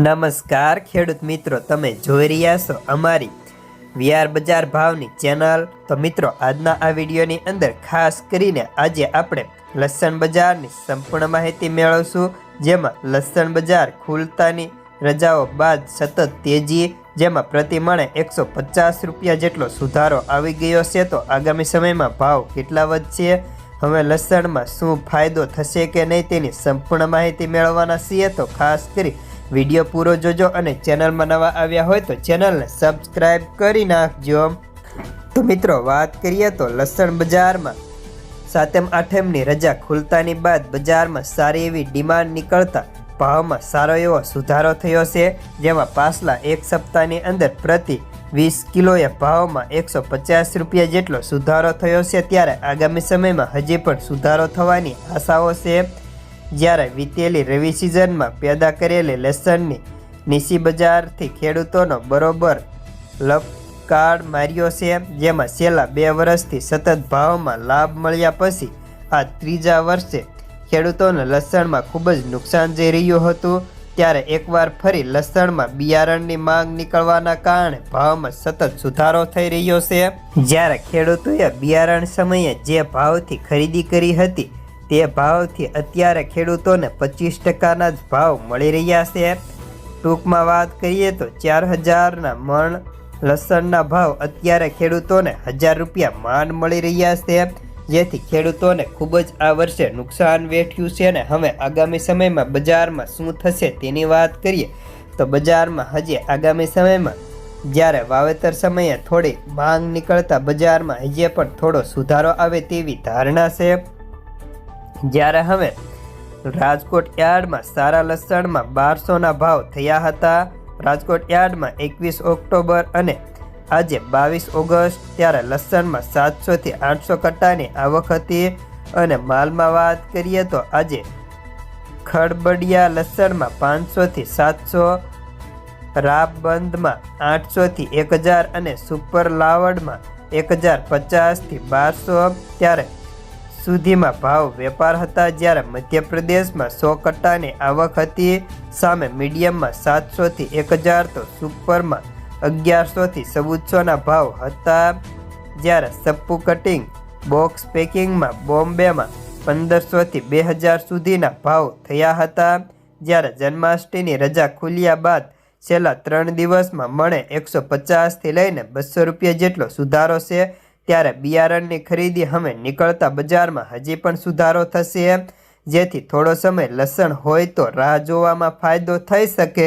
નમસ્કાર, ખેડૂત મિત્રો, તમે જોઈ રહ્યા છો અમારી વિયાર બજાર ભાવની ચેનલ. તો મિત્રો, આજના આ વિડીયોની અંદર ખાસ કરીને આજે આપણે લસણ બજારની સંપૂર્ણ માહિતી મેળવશું, જેમાં લસણ બજાર ખુલતાની રજાઓ બાદ સતત તેજી, જેમાં પ્રતિ મણે એકસો પચાસ રૂપિયા જેટલો સુધારો આવી ગયો છે. તો આગામી સમયમાં ભાવ કેટલા વધશે? હવે લસણમાં શું ફાયદો થશે કે નહીં તેની સંપૂર્ણ માહિતી મેળવવાના છીએ. તો ખાસ કરી વીડિયો પૂરો જોજો અને ચેનલમાં નવા આવ્યા હોય તો ચેનલને સબસ્ક્રાઈબ કરી નાખજો. તો મિત્રો, વાત કરીએ તો લસણ બજારમાં. સાતમ, આઠમની રજા ખુલતાની બાદ બજારમાં સારી એવી ડિમાન્ડ નીકળતા ભાવમાં સારો એવો સુધારો થયો છે, જેમાં પાછલા એક સપ્તાહની અંદર પ્રતિ વીસ કિલોએ ભાવમાં એકસો પચાસ રૂપિયા જેટલો સુધારો થયો છે, ત્યારે આગામી સમયમાં હજી પણ સુધારો થવાની આશાઓ છે. જ્યારે વીતેલી રવિ સિઝનમાં પેદા કરેલી લસણની નીસી બજારથી ખેડૂતોનો બરોબર લપકાળ માર્યો છે, જેમાં છેલ્લા બે વર્ષથી સતત ભાવમાં લાભ મળ્યા પછી આ ત્રીજા વર્ષે ખેડૂતોને લસણમાં ખૂબ જ નુકસાન જઈ રહ્યું હતું, ત્યારે એકવાર ફરી લસણમાં બિયારણની માંગ નીકળવાના કારણે ભાવમાં સતત સુધારો થઈ રહ્યો છે. જ્યારે ખેડૂતોએ બિયારણ સમયે જે ભાવથી ખરીદી કરી હતી તે ભાવથી અત્યારે ખેડૂતોને પચીસ ટકાના જ ભાવ મળી રહ્યા છે. ટૂંકમાં વાત કરીએ તો ચાર હજારના મણ લસણના ભાવ અત્યારે ખેડૂતોને હજાર રૂપિયા માંડ મળી રહ્યા છે. જેથી ખેડૂતોને ખૂબ જ આ વર્ષે નુકસાન વેઠ્યું છે અને હવે આગામી સમયમાં બજારમાં શું થશે તેની વાત કરીએ તો બજારમાં હજી આગામી સમયમાં જ્યારે વાવેતર સમયે થોડી માંગ નીકળતા બજારમાં હજી પણ થોડો સુધારો આવે તેવી ધારણા છે. જ્યારે હવે રાજકોટ યાર્ડમાં સારા લસણમાં બારસોના ભાવ થયા હતા. રાજકોટ યાર્ડમાં એકવીસ ઓક્ટોબર અને આજે બાવીસ ઓગસ્ટ, ત્યારે લસણમાં સાતસોથી આઠસો કટ્ટાની આવક હતી. અને માલમાં વાત કરીએ તો આજે ખડબડિયા લસણમાં પાંચસોથી સાતસો રાબબંધમાં આઠસોથી એક હજાર અને સુપર લાવડમાં એક હજાર પચાસથી બારસો, ત્યારે સુધીમાં ભાવ વેપાર હતા જ્યારે મધ્યપ્રદેશમાં સો કટ્ટાની આવક હતી. સામે મીડિયમમાં સાતસોથી એક હજાર, તો સુપરમાં અગિયારસોથી ચૌદસોના ભાવ હતા. જ્યારે સપ્પુ કટિંગ બોક્સ પેકિંગમાં બોમ્બેમાં પંદરસોથી બે હજાર સુધીના ભાવ થયા હતા. જ્યારે જન્માષ્ટમીની રજા ખુલ્યા બાદ છેલ્લા ત્રણ દિવસમાં મણે એકસો પચાસથી લઈને બસો રૂપિયા જેટલો સુધારો છે. ત્યારે બિયારણની ખરીદી હવે નીકળતા બજારમાં હજી પણ સુધારો થશે. જેથી થોડો સમય લસણ હોય તો રાહ જોવામાં ફાયદો થઈ શકે.